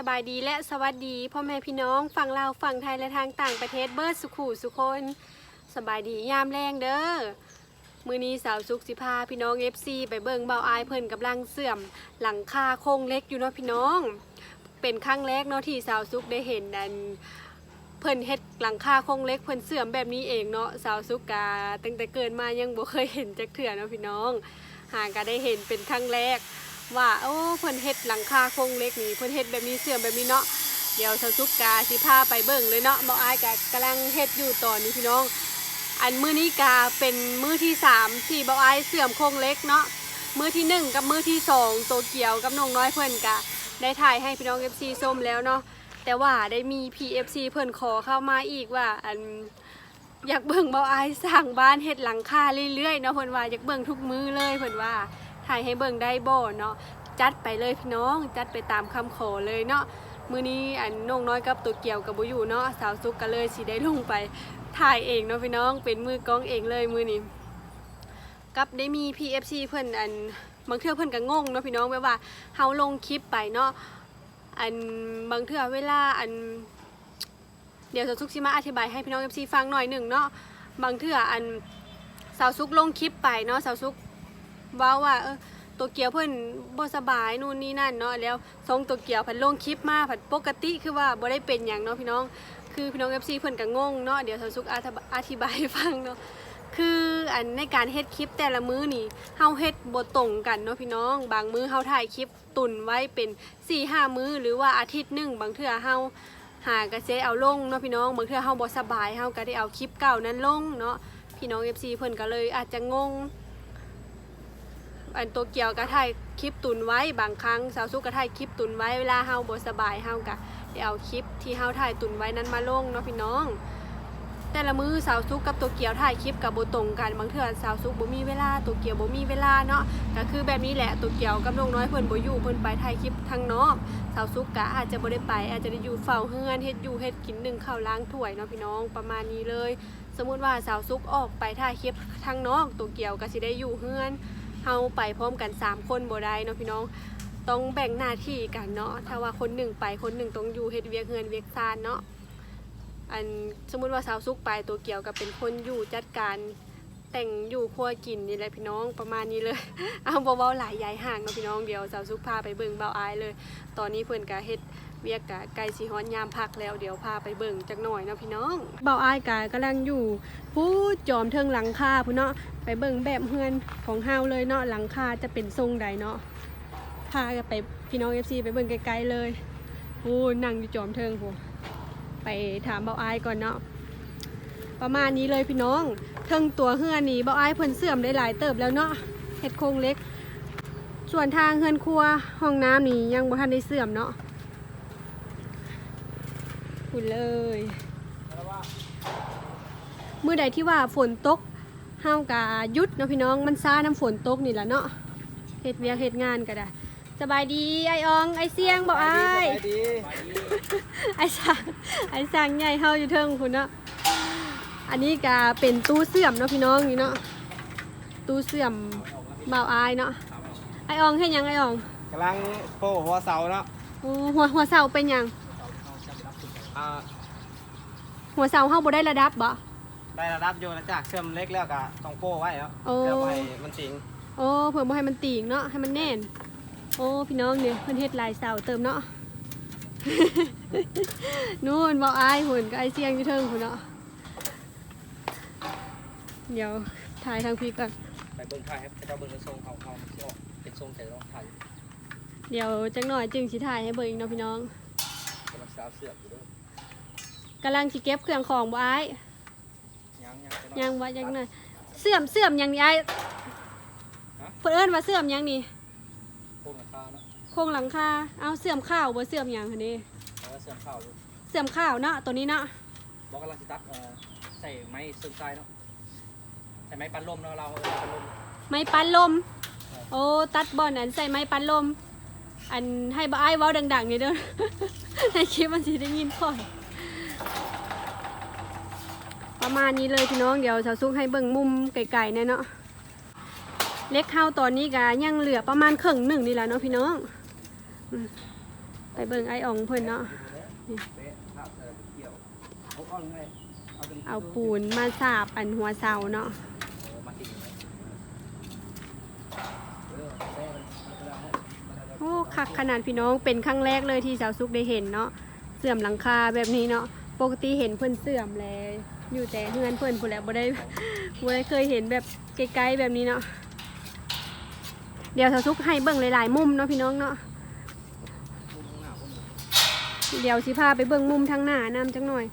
สบายดีและสวัสดีพ่อแม่พี่น้องฝั่งลาวฝั่งไทยและทางต่างประเทศเบิร์ดสุขูสุคนสบายดียามแรงเด้อมือนี้สาวสุกสิพาพี่น้อง FC ไปเบิ่งเบาอายเพิ่นกำลังเสื่อมหลังคาโครงเล็กอยู่เนาะพี่น้อง เป็นครั้งแรกเนาะที่สาวสุกได้เห็นอันเพิ่นเฮ็ดหลังคาโครงเล็กเพิ่นเสื่อมแบบนี้เองเนาะสาวสุกกาตั้งแต่เกิดมายังบ่เคยเห็นจักเทื่อเนาะพี่น้องหากก็ได้เห็นเป็นครั้งแรก ว่าโอ้เพิ่นเฮ็ดหลังคาโครงเล็กนี่เพิ่นเฮ็ดแบบนี้เสื่อมแบบนี้เนาะเดี๋ยวสาวสุกกาสิพาไปเบิ่งเลยเนาะบ่อายก็กำลังเฮ็ดอยู่ตอนนี้พี่น้อง อันมื้อนี้กาเป็นมื้อที่สามที่บ่อายเสื่อมโครงเล็กเนาะมื้อที่หนึ่งกับมื้อที่สองโตเกียวกับน้องน้อยเพิ่นกะได้ถ่ายให้พี่น้อง FC ส้มแล้วเนาะแต่ว่าได้มี PFC เพิ่นขอเข้ามาอีกว่าอันอยากเบิ่งเบาอายสร้างบ้านเฮ็ดหลังคาเรื่อยๆเนาะเพิ่นว่าอยากเบิ่งทุกมื้อเลยเพิ่นว่า ถ่ายให้เบิ่งได้บ่เนาะจัดไปเลยพี่น้องจัดไปตามคำขอเลยเนาะมื้อนี้อันน้องน้อยกับตัวเกี่ยวกับบ่อยู่เนาะสาวสุกก็เลยสิได้ลงไปถ่ายเองเนาะพี่น้องเป็นมือกล้องเองเลยมื้อนี้กับได้มี PFC เพิ่อนอันบางเทื่อเพิ่อนก็งงเนาะพี่น้องแบบว่าเฮาลงคลิปไปเนาะอันบางเทื่อเวลาอันเดี๋ยวสาวซุกสิมาอธิบายให้พี่น้องเอฟซีฟังหน่อยหนึ่งเนาะบางเทื่ออันสาวซุกลงคลิปไปเนาะสาวซุก เว้าว่าเออตัวเกียวเพิ่อนบ่สบายนู่นนี่นั่นเนาะแล้วทรงตัวเกียวเพิ่นลงคลิปมาผัดปกติคือว่าบ่ได้เป็นหยังเนาะพี่น้อง คือพี่น้อง FC เพิ่อนก็งงเนาะเดี๋ยวสาวซุกอธิบายให้ฟังเนาะคืออันในการเฮ็ดคลิปแต่ละมื้อนี่เฮาเฮ็ดบ่ตรงกันเนาะพี่น้อง บางมื้อเฮาถ่ายคลิปตุนไว้เป็น4-5มื้อ หรือว่าอาทิตย์หนึ่งบางเทื่อเฮาหากระเซเอาลงเนาะพี่น้องบางเทื่อเฮาบ่สบายเฮาก็ได้เอาคลิปเก่านั้นลงเนาะพี่น้อง FC เพิ่นก็เลยอาจจะงง อันตัวเกียวก็ถ่ายคลิปตุนไว้บางครั้งสาวสุกก็ถ่ายคลิปตุนไว้เวลาเฮาบ่สบายเฮาก็ได้เอาคลิปที่เฮาถ่ายตุนไว้นั้นมาลงเนาะพี่น้อง แต่ละมือสาวซุกกับตัวเกียวถ่ายคลิปกับโบตรงกันบางเทื่อสาวซุกบ่มีเวลาตัวเกียวบ่มีเวลาเนาะก็คือแบบนี้แหละตัวเกียวกับน้องน้อยเพิ่นบ่อยู่เพิ่นไปถ่ายคลิปทางนอกสาวซุกกะอาจจะบ่ได้ไป อาจจะได้อยู่เฝ้าเฮือนเฮ็ดอยู่เฮ็ดกินหนึ่งข้าวล้างถ้วยเนาะพี่น้องประมาณนี้เลย สมมุติว่าสาวซุกออกไปถ่ายคลิปทางนอกตัวเกียวก็สิได้อยู่เฮือน เฮาไปพร้อมกันสามคนบ่ได้เนาะพี่น้องต้องแบ่งหน้าที่กันเนาะถ้าว่าคนหนึ่งไปคนหนึ่งต้องอยู่เฮ็ดเวียกเฮือนเวียกซานเนาะอันสมมุติว่าสาวซุกไปตัวเกี่ยวกับเป็นคนอยู่จัดการแต่งอยู่ครัวกินนี่แหละพี่น้องประมาณนี้เลยเอาเบาๆหลายยายห่างเนาะพี่น้องเดียวสาวซุกพาไปเบิ่งเบาอายเลย ตอนนี้เพิ่อนกะเฮ็ด เวียกกะไก่สีฮ้อนยามพักแล้วเดี๋ยวพาไปเบิ่งจักหน่อยเนาะพี่น้องเบาอ้ายกะกำลังอยู่ผู้จอมเทิงหลังคาพุ่นเนาะไปเบิ่งแบบเฮือนของเฮาเลยเนาะหลังคาจะเป็นทรงใดเนาะพาไปพี่น้อง FC ไปเบิ่งไกลๆเลยโอ้นั่งอยู่จอมเทิงพูไปถามเบาอ้ายก่อนเนาะประมาณนี้เลยพี่น้องเทิงตัวเฮือนนี่เบาอ้ายเพิ่นเสื่อมได้หลายเติบแล้วเนาะเฮ็ดโครงเล็ก ส่วนทางเฮือนครัวห้องน้ำนี่ยังบ่ทันได้เสื่อมเนาะ พูดเลยเมื่อใดที่ว่าฝนตกเฮากะหยุดเนาะพี่น้องมันซ่าน้ำฝนตกนี่แหละเนาะเฮ็ดเวียกเฮ็ดงานก็ได้สบายดีไออองไอเสียงบ่อายดีไอ้สังไอ้สังใหญ่เฮาอยู่เทิงคุณเนาะอันนี้ก็เป็นตู้เสื่อมเนาะพี่น้องนี่เนาะตู้เสื่อมเบาอายเนาะไออองให้ยังไออองกำลังโป้หัวเสาเนาะโอ้หัวหัวเสาเป็นหยัง อ่าหัวเสาเฮาบ่ได้ระดับบ่ ได้ระดับอยู่นะจากเชื่อมเล็กแล้วก็ต้องโป้ไว้แล้วโอ้เพื่อบ่ให้มันสิงโอ้เพิ่นบ่ให้มันตีงเนาะให้มันแน่น โอ้พี่น้องเนี่ยเพิ่นเฮ็ดหลายเสาเติมเนาะ นู่นเบาอายหุ่นกับไอเสียงอยู่เทิงพุ่นเนาะเดี๋ยวถ่ายทางพี่ก่อน ไปเบิ่งถ่ายครับจะเบิ่งทรงเขาเขาที่ออกเป็นทรงแต่ต้องถ่ายเดี๋ยวจังหน่อยจึงสิถ่ายให้เบิ่งอีกเนาะพี่น้อง กำลังสาวเสือกอยู่ด้วย กำลังสิเก็บเครื่องของบ่อ้ายยังยังยังว่ายังน่ะเสื่อมเสื่อมหยังนี่อ้ายเพิ่นเอิ้นว่าเสื่อมหยังนี่โป้ราคาเนาะโครงหลังคาเอาเสื่อมข้าวบ่เสื่อมหยังหั่นนี่เพราะว่าเสื่อมข้าวอยู่เสื่อมข้าวเนาะตัวนี้เนาะบอกกำลังสิตัดเอ่อใส่ไม้เสื่อมทรายเนาะใส่ไม้ปันลมเนาะเราเอาปันลมไม้ปันลม โอ้ตัดบ่อนอันใส่ไม้ปันลม อันให้บ่อ้ายเว้าดังๆนี่เด้อ ในคลิปมันสิได้ยินก่อน ประมาณนี้เลยพี่น้องเดี๋ยวสาวซุกให้เบิ่งมุมไกลๆแน่เนาะเล็กเข้าตอนนี้ก็ยังเหลือประมาณครึ่งหนึ่งนี่แหละเนาะพี่น้องไปเบิ่งไอ้อ่องเพิ่นเนาะเอาปูนมาสาบอันหัวเสาเนาะโอ้คักขนาดพี่น้องเป็นครั้งแรกเลยที่สาวซุกได้เห็นเนาะเสื่อมหลังคาแบบนี้เนาะปกติเห็นเพิ่อนเสื่อมแล้ว อยู่แต่เฮือนเพิ่อนพู้นแหละบ่ได้บ่ได้เคยเห็นแบบไกลๆแบบนี้เนาะเดี๋ยวสาวซุกให้เบิ่งหลายๆมุมเนาะพี่น้องเนาะเดี๋ยวสิพาไปเบิ่งมุมทางหน้านำจังหน่อย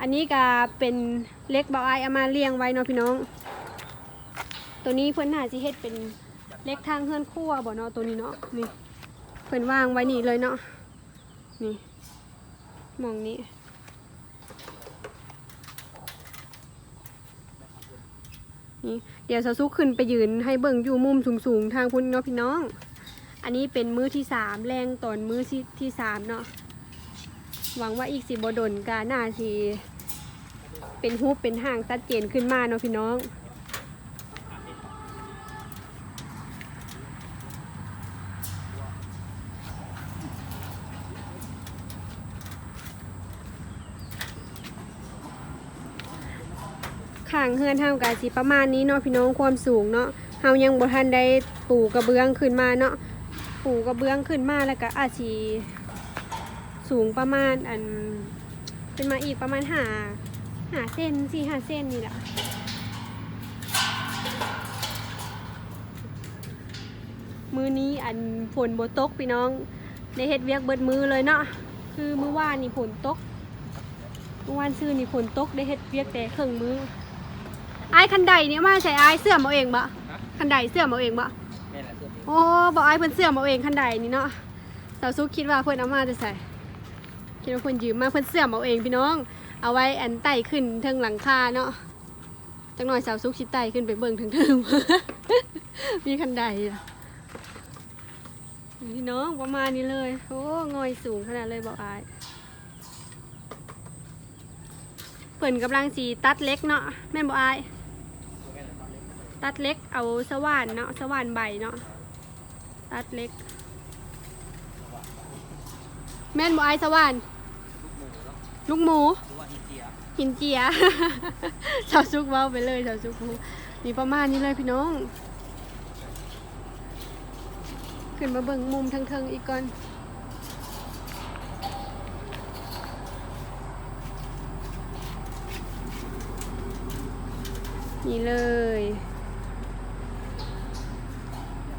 อันนี้ก็เป็นเล็กเบาไอเอามาเลี้ยงไว้เนาะพี่น้อง ตัวนี้เพิ่อนหน่าสิเฮ็ดเป็นเล็กทางเฮือนครัวบ่เนาะตัวนี้เนาะนี่เพิ่อนวางไว้นี่เลยเนาะนี่มองนี้ นี่เดี๋ยวสาวซุกขึ้นไปยืนให้เบิ่งอยู่มุมสูงๆ ทางพุ่นเนาะพี่น้อง อันนี้เป็นมื้อที่สามแรงตอนมื้อที่สามเนาะหวังว่าอีกสิบดนกาหน้าทีเป็นฮูปเป็นห่างชัดเจนขึ้นมาเนาะพี่น้อง ข้างเฮือนเฮากะสิประมาณนี้เนาะพี่น้องความสูงเนาะเฮายังบ่ทันได้ปูกระเบื้องขึ้นมาเนาะปูกระเบื้องขึ้นมาแล้วก็อาจสิสูงประมาณอันขึ้นมาอีกประมาณหาหาเส้นสี่หาเส้นนี่แหละมือนี้อันฝนบตกพี่น้องได้เฮ็ดเวียกเบิดมือเลยเนาะคือเมื้อวานนี่ฝนตกเมื่อวานซื้อนี่ฝนตกได้เฮ็ดเวียกแต่เครึ่องมือ ไอ้ายคันใดเนี่ยมาใส่ไอ้ายเสื่อมเอาเองบะคันใดเสื่อมเอาเองบะแม่แหละเสื้อโอ้บอกไอ้ายเพิ่นเสื่อมเอาเองคันใดนี่เนาะสาวซุกคิดว่าเพิ่นเอามาจะใส่คิดว่าเพิ่นยืมมาเพิ่นเสื่อมเอาเองพี่น้อง เอาไว้อันไต่ขึ้นเทิงหลังคาเนาะจังหน่อยสาวซุกชิไต่ขึ้นไปเบิ่งถึงเทิงมีคันใดอะพี่น้องประมาณนี้เลย โอ้งอยสูงขนาดเลยบอกไอ้ายเพิ่นกำลังสีตัดเล็กเนาะแม่นบอกไอ้าย แม่แหละตอนเล็ก ตัดเล็กเอาสว่านเนาะสว่านใบเนาะตัดเล็ก แม่นบ่อายสว่าน ลูกหมูเนาะลูกหมูหรือว่าอินเดียหินเจียชาวซุกเว้าไปเลยชาวซุกนี่ประมาณนี้เลยพี่น้อง ขึ้นมาเบิ่งมุมทางเทิงอีกก่อนนี่เลย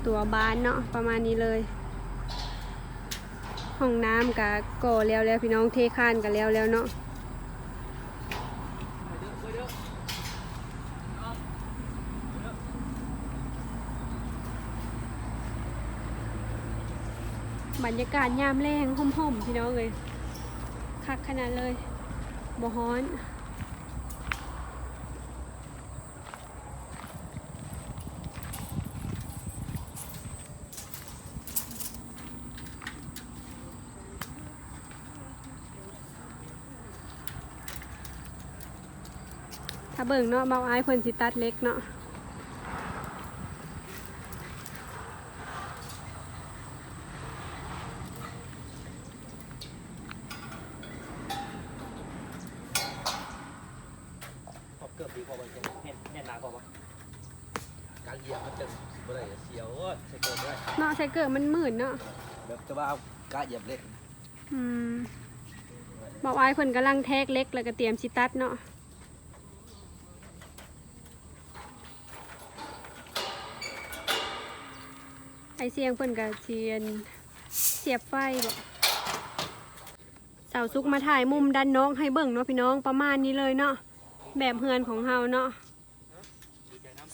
ตัวบ้านเนาะประมาณนี้เลย ห้องน้ำกับก่อแล้วแล้วพี่น้องเทคานกันแล้วแล้วเนาะบรรยากาศยามแรงห่มๆพี่น้องเลยคักขนาดเลยบ่ฮ้อน ถ้าเบิ่งเนาะเบาอายเพิ่นสิตัดเล็กเนาะพอเกือบดีพอมันแน่นแน่นหนาพอปะการเหยียบมันจะบ่ได้เสียวโอ้ยใส่เกินด้วยเนาะใส่เกิดมันหมื่นเนาะแบบจะว่าเอากะเหยียบเล็กอืมเบาอายเพิ่นกำลังแทกเล็กแล้วก็เตรียมสิตัดเนาะ อเสียงเพิ่นก็เสียนเสียบไฟบ่เสาวซุกมาถ่ายมุมด้านน้องให้เบิ่งเนาะพี่น้องประมาณนี้เลยเนาะแบบเฮือนของเฮาเนาะ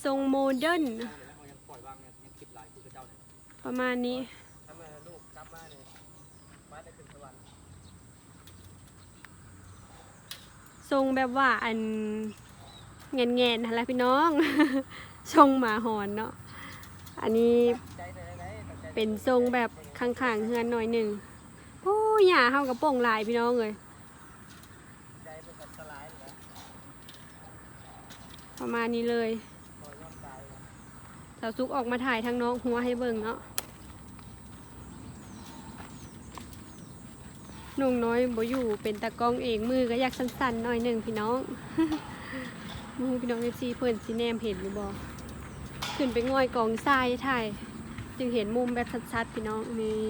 ทรงโมเดิร์นประมาณนี้ทรงแบบว่าอันเงนเงนอะไรพี่น้องทรงหมาหอนเนาะ อันนี้ เป็นทรงแบบข้างๆเฮือนหน่อยหนึ่งโอ้ยหยาเฮากับโป่งลายพี่น้องเลยประมาณนี้เลยสาวซุกออกมาถ่ายทางน้องหัวให้เบิ่งเนาะนุ่งน้อยบ่อยู่เป็นตากองเองมือก็อยากสั้นๆหน่อยหนึ่งพี่น้องมือพี่น้องเอฟซีเพิ่อนสิแนมเห็นหรือบ่ขึ้นไปง่อยกองทรายถ่าย จึงเห็นมุมแบบชัดๆพี่น้องนี่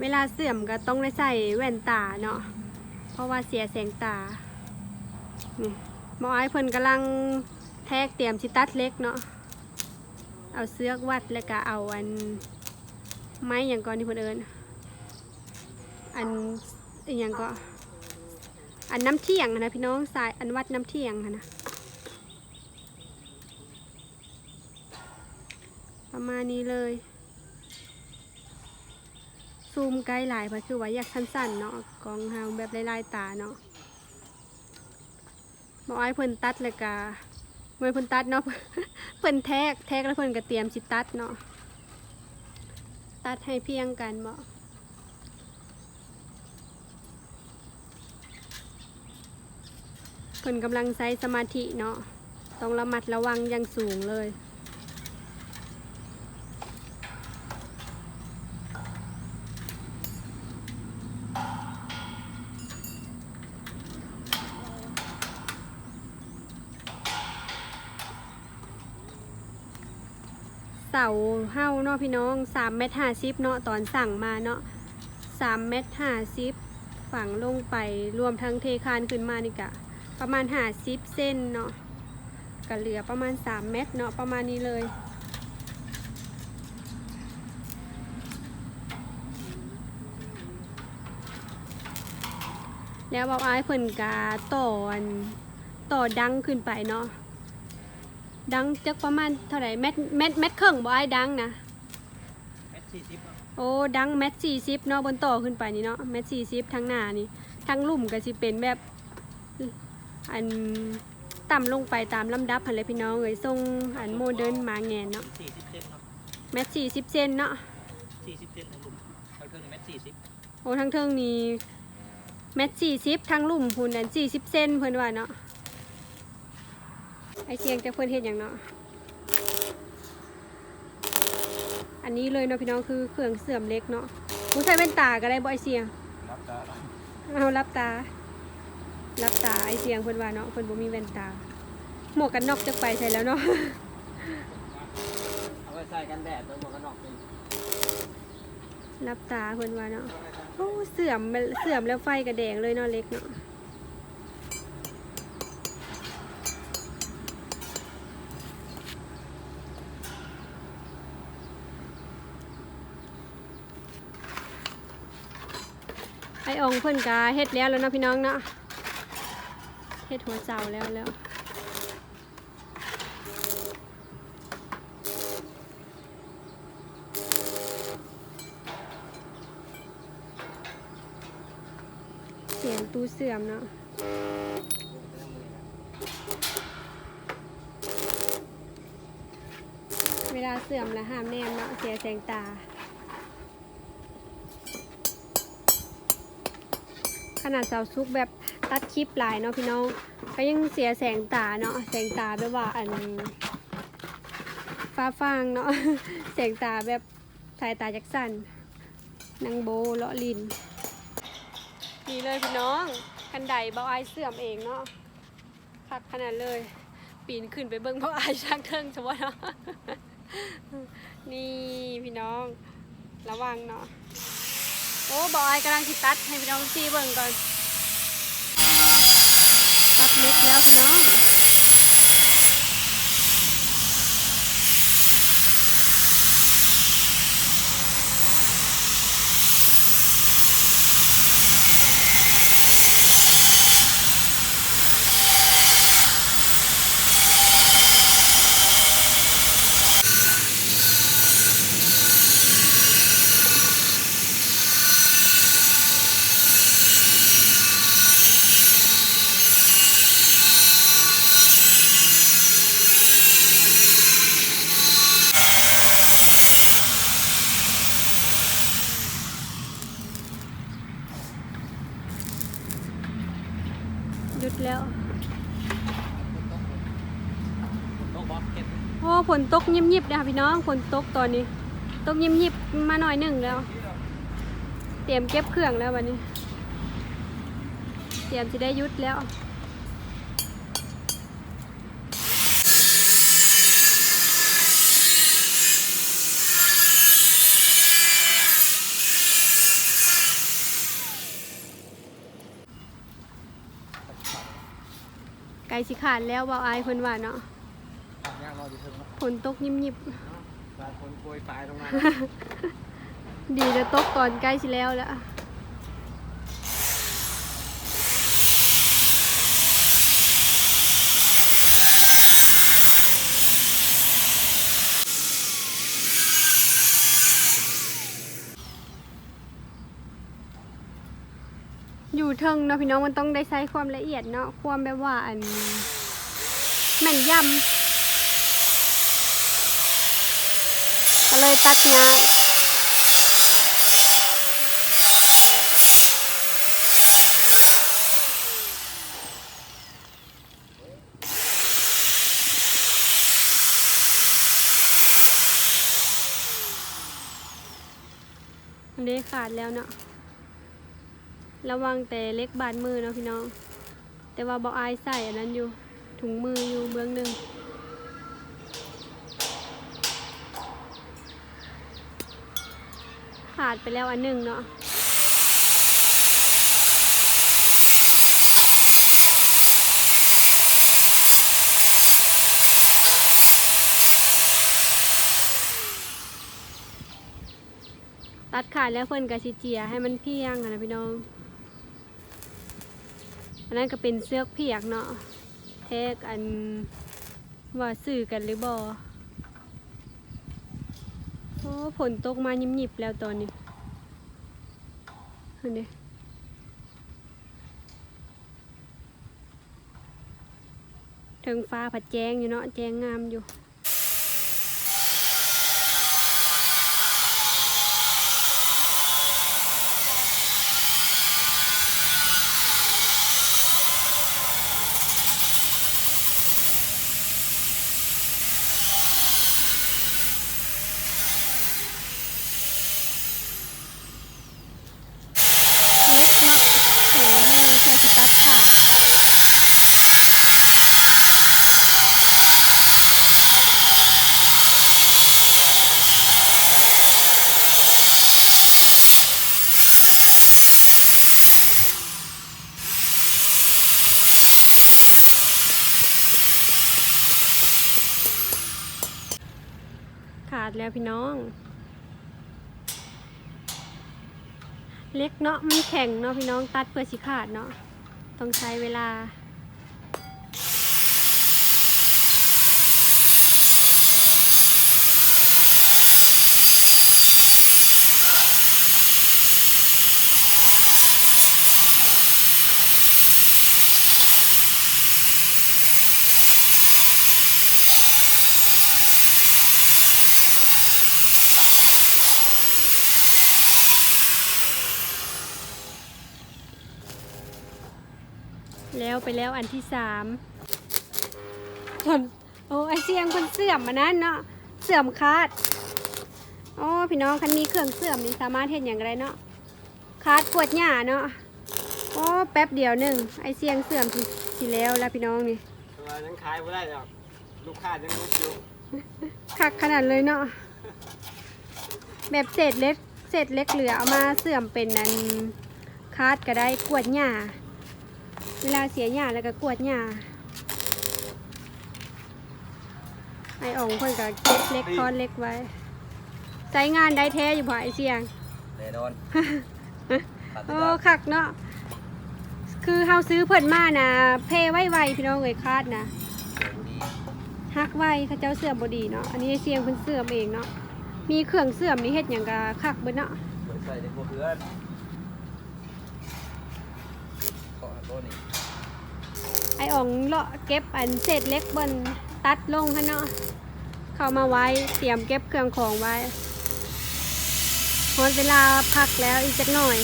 เวลาเสื่อมก็ต้องได้ใส่แว่นตาเนาะ เพราะว่าเสียแสงตานี่หมอไอ้เพิ่นกำลังแทกเตรียมชิตัดเล็กเนาะ เอาเสือกวัดแล้วก็เอาอัน ไม้อย่างก่อนที่เพิ่นเอิญอันอย่างก็ อันน้ำเที่ยงนะพี่น้องสายอันวัดน้ำเที่ยงนะประมาณนี้เลย ซูมใกลหลายเพราะคือว่าอยากสั้นๆเนาะกองเฮาแบบลายๆตาเนาะบอกไอ้เพิ่นตัดเลยกะเมื่อเพิ่นตัดเนาะเพิ่นแทกแทกแล้วเพิ่นก็เตรียมสิตัดเนาะตัดให้เพียงกันบ่เพิ่นกำลังใช้สมาธิเนาะต้องระมัดระวังอย่างสูงเลยเสาเฮ้าเนาะพี่น้องสามเมตรห้าสิบเนาะตอนสั่งมาเนาะสามเมตรห้าสิบฝังลงไปรวมทั้งเทคานขึ้นมานี่กะ ประมาณห้าสิบเส้นเนาะก็เหลือประมาณสามเมตรเนาะประมาณนี้เลยแล้วบอกอ้ายเพิ่นกาต่ออันต่อดังขึ้นไปเนาะดังจักประมาณเท่าไหร่เม็ดเม็ดเม็ดครึ่งบ่ไอ้ดังนะเมตรสี่สิบโอ้ดังเม็ดสี่สิบเนาะบนต่อขึ้นไปนี่เนาะเม็ดสี่สิบทั้งหน้านี่ทั้งลุ่มก็สิเป็นแบบ อันต่ำลงไปตามลำดับหันเลยพี่น้องเอ้ยทรงอันโมเดิร์นมาแงนเนาะสี่สิบเซนเนาะเม็ดสี่สิบเซนเนาะสี่สิบเซนทั้งหลุมทั้งเครื่องเมตรสี่สิบโอ้ทั้งเทิงนี่เม็ดสี่สิบทั้งลุ่มหุ่นอันสี่สิบเซนเพิ่นว่าเนาะไอเชียงจะเพิ่นเฮ็ดอย่างเนาะอันนี้เลยเนาะพี่น้องคือเครื่องเสื่อมเล็กเนาะผู้ใช้แว่นตาก็ได้บ่ไอเชียงรับตาเอารับตา รับตาไอเสียงเพิ่นว่าเนาะเพิ่นบ่มีแว่นตา หมวกกันน็อกจักไปใส่แล้วเนาะเอาไปใส่กันแดดแล้วหมวกกันน็อกเป็นรับตาเพิ่นว่าเนาะโอ้เสื่อมเสื่อมแล้วไฟกระแดงเลยเนาะเล็กเนาะไออองเพิ่นกาเฮ็ดแล้วแล้วเนาะพี่น้องเนาะ เฮ็ดหัวเสาแล้วแล้วเสียงตู้เสื่อมเนาะเวลาเสื่อมแล้วห้ามแนมเนาะเสียแสงตา ขนาดเสาซุกแบบ ตัดคลิปหลายเนาะพี่น้อง ก็ยังเสียแสงตาเนาะแสงตาแบบว่าอันฟ้าฟางเนาะแสงตาแบบสายตาจักสันนางโบเลาะลินนี่เลยพี่น้องกันไดเบาไอเสื่อมเองเนาะคักขนาดเลย ปีนขึ้นไปเบิ้งเบาไอช่างเทิงจะว่าเนาะนี่พี่น้องระวังเนาะโอ้เบาไอยกำลังสิตัดให้พี่น้องซีเบิ้งก่อน ตัดเล็ก ฝนตกยิบยิบๆนะคะพี่น้องฝนตกตอนนี้ ตกยิบยิบๆมาหน่อยหนึ่งแล้ว เตรียมเก็บเครื่องแล้ววันนี้ เตรียมจะได้ยุดแล้วไก่สิขาดแล้วเบาอายเพิ่นว่าเนาะ ออยู่เพิ่งเนาะฝนตกยิบยิบบางคนโปรยปลายลงมาๆดีจะตกก่อนใกล้สิแล้วแล้วอยู่เทิงเนาะพี่น้องมันต้องได้ใช้ความละเอียดเนาะความแบบว่าอันแม่นยำ เลยตัดงานอันนี้ขาดแล้วเนาะ ระวังแต่เล็กบาดมือเนาะพี่น้อง แต่ว่าบอกอายใส่อันนั้นอยู่ ถุงมืออยู่เบื้องหนึ่ง ขาดไปแล้วอันหนึ่งเนาะตัดขาดแล้วเพิ่นกะสิเจียให้มันเพียงนะพี่น้อง อันนั้นก็เป็นเสื้อเพียกเนาะแทกอันว่าสื่อกันหรือบอ อ้ฝนตกมายิบยิบๆแล้วตอนนี้เห็นดิถึงฟ้าผัดแจงอยู่เนาะแจงงามอยู่ เล็กเนาะแข็งแรงเพื่อสตัดขาดขา ดแล้วพี่น้อง เล็กเนาะมันแข็งเนาะพี่น้องตัดเพื่อสิขาดเนาะต้องใช้เวลา แล้วไปแล้วอันที่สามส่วนโอ้ไอเสียงคนเสื่อมมานั้นเนาะเสื่อมคาดโอ้พี่น้องคันมีเครื่องเสื่อมนี่สามารถเห็นอย่างไรเนาะคาดปวดหญ้าเนาะโอ้แป๊บเดียวหนึ่งไอเสียงเสื่อมสิสิแล้วแล้วพี่น้องนี่ตัวยังขายไม่ได้หรอกลูกค้ายังรู้อยู่คักขนาดเลยเนาะแบบเศษเล็กเศษเล็กเหลือเอามาเสื่อมเป็นนันคาดก็ได้กวดหญ้า เวลาเสียหญ้าแล้วก็กวดหญ้าไออ่องเพิ่นก็เก็บเล็กทอนเล็กไว้ใช้งานได้แท้อยู่บ่ไอเสียงแน่นอนขาดโอ้ไม่ได้คักเนาะคือเฮาซื้อเพิ่นมานะเพไว้ไวพี่น้องเอ้ยคาดนะเดี๋ยวดีฮักไว้เขาเจ้าเสื่อมบดีเนาะอันนี้เสียงเพิ่นเสื่อมเองเนาะมีเครื่องเสื่อมนี่เฮ็ดหยังกะคักเบิดเนาะเปิดใส่ในพวกเพื่อนก็ตัวนี้ ไออ่องเลาะเก็บอันเศษเล็กบนตัดลงค่ะเนาะเข้ามาไว้เตรียมเก็บเครื่องของไว้หมดเวลาพักแล้วอีกจักหน่อย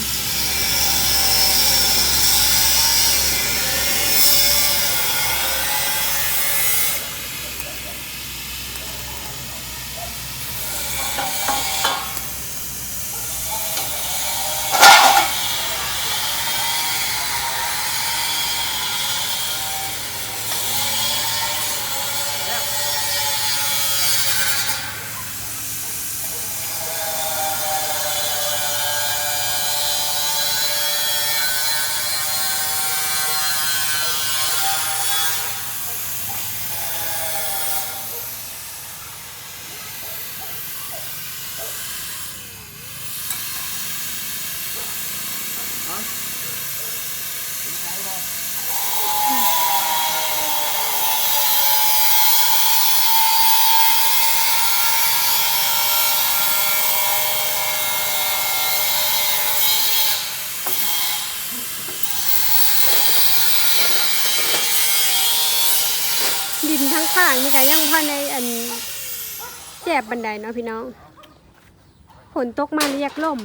นี่ก็ยังพันในอันแจบบันไดเนาะพี่น้องฝนตกมาเรียกล่ม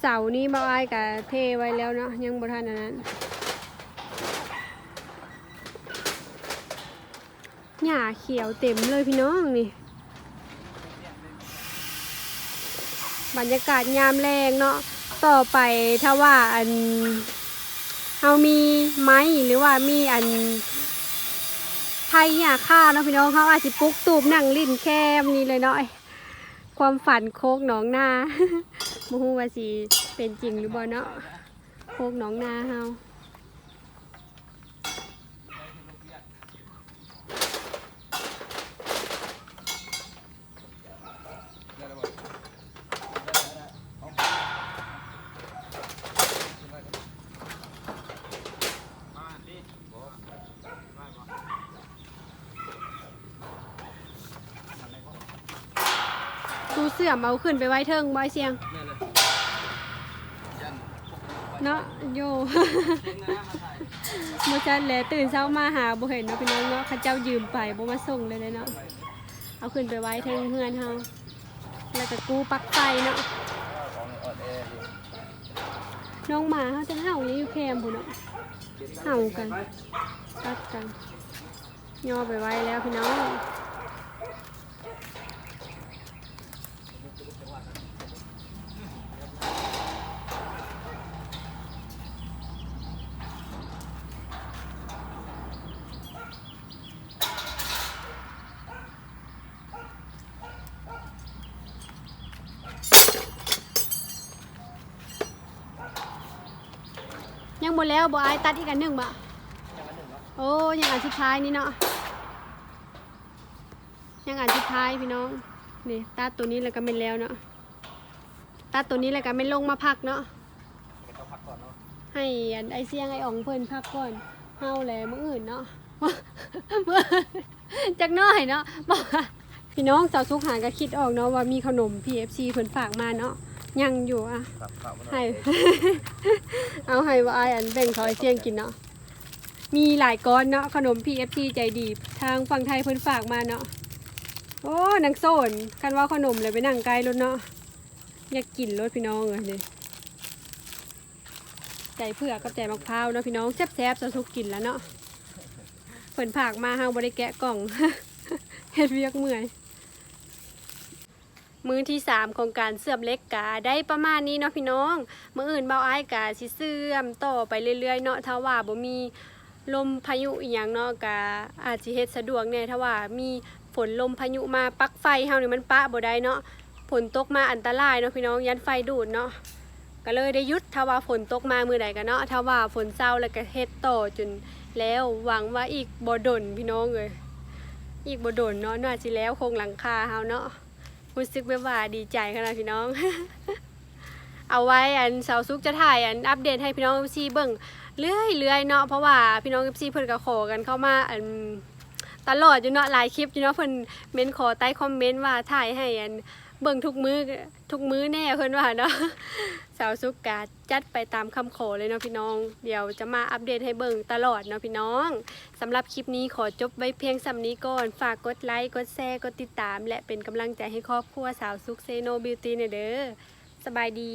เสานี้บ่อายกับเทไว้แล้วเนาะยังบ่ทันนั้นหญ้าเขียวเต็มเลยพี่น้องนี่ บรรยากาศยามแรงเนาะต่อไปถ้าว่าอันเอามีไม้หรือว่ามีอัน ไผ่หญ้าค่าเนาะพี่น้องเขาอาจจะปุ๊กตูบนั่งลิ้นแคมนี่เลยเนาะความฝันโคกหนองนาโมฮูว่าสิเป็นจริงหรือบ่เนาะโคกหนองนาเฮา เสื่อมเอาขึ้นไปไว้เทิงบ่ไอ้เสียงแม่เลยยันเนาะโยเก่งนะมาถ่ายบ่จัดแลตื่นเช้ามาหาบ่เห็นเนาะพี่น้องเนาะเขาเจ้ายืมไปบ่มาส่งเลยเลยเนาะเอาขึ้นไปไว้เทิงเฮือนเฮาแล้วก็กู้ปลั๊กไฟเนาะของอ่อนแออยู่น้องหมาเขาจะเห่าอยู่อยู่แคมพุ่นเนาะเห่ากันตัดกันย่อไปไว้แล้วพี่น้อง ดแล้วบ่อายตัดอีกอันหนึ่งบ่อย่างละหนึ่งเนาะโอ้ยังอันสุดท้ายนี่เนาะยังอันสุดท้ายพี่น้องนี่ตัดตัวนี้แล้วก็ไม่นแล้วเนาะตัดตัวนี้แล้วก็ไม่นลงมาพักเนาะให้อันไอเสียงไออ่องเพิ่นพักก่อนเฮาแหละมื้ออื่นเนาะเมื่อจักน้อยเนาะบอกพี่น้องสาวสุกหาก็คิดออกเนาะว่ามีขนม PFC เพิ่นฝากมาเนาะ ยังอยู่อะครับครับมันให้ เอาให้ว่าอายอันแบ่งเขาไอเสียงกินเนาะมีหลายก้อนเนาะขนม PFC ใจดีทางฝั่งไทยเพิ่นฝากมาเนาะโอ้นังโซนกันว่าขนมเลยไปนั่งไกลรถเนาะอยากกินรถพี่น้องเลยใจเผือกกับใจมะพร้าวเนาะพี่น้องแซ่บๆจะสุกกินแล้วเนาะเพิ่นฝากมาเฮาบ่ได้แกะกล่องเฮ็ดเวียกเมื่อย มือที่ 3 ของการเสื่อมเล็กกาได้ประมาณนี้เนาะพี่น้อง มืออื่นเบาอ้ายกาสิเสื่อมต่อไปเรื่อยๆเนาะถ้าว่าบ่มีลมพายุอีหยังเนาะกาอาจสิเฮ็ดสะดวกแน่ถ้าว่ามีฝนลมพายุมาปักไฟเฮานี่มันปะบ่ได้เนาะฝนตกมาอันตรายเนาะพี่น้องยันไฟดูดเนาะก็เลยได้หยุดถ้าว่าฝนตกมามือใดก็เนาะถ้าว่าฝนเศร้าแล้วก็เฮ็ดต่อจนแล้วหวังว่าอีกบ่ดนพี่น้องเอ้ยอีกบ่ดนเนาะน่าสิแล้วคงหลังคาเฮาเนาะ รู้สึกแบบว่าดีใจขนาดพี่น้อง เอาไว้อันเสาซุกจะถ่ายอันอัปเดตให้พี่น้องซีเบิ่งเรื่อยเรื่อยๆเนาะเพราะว่าพี่น้องซีเพิ่นก็ขอกันเข้ามาอันตลอดอยู่เนาะหลายคลิปอยู่เนาะเพิ่นเม้นขอใต้คอมเมนต์ว่าถ่ายให้อัน เบิ่งทุกมื้อทุกมื้อแน่เพิ่นว่าเนาะสาวซุกกาจัดไปตามคำขอเลยเนาะพี่น้อง เดี๋ยวจะมาอัปเดตให้เบิ่งตลอดเนาะพี่น้องสำหรับคลิปนี้ขอจบไว้เพียงสำนี้ก่อน ฝากกดไลค์กดแชร์กดติดตาม และเป็นกำลังใจให้ครอบครัวสาวซุกเซโนบิวตี้เนี่ยเด้อสบายดี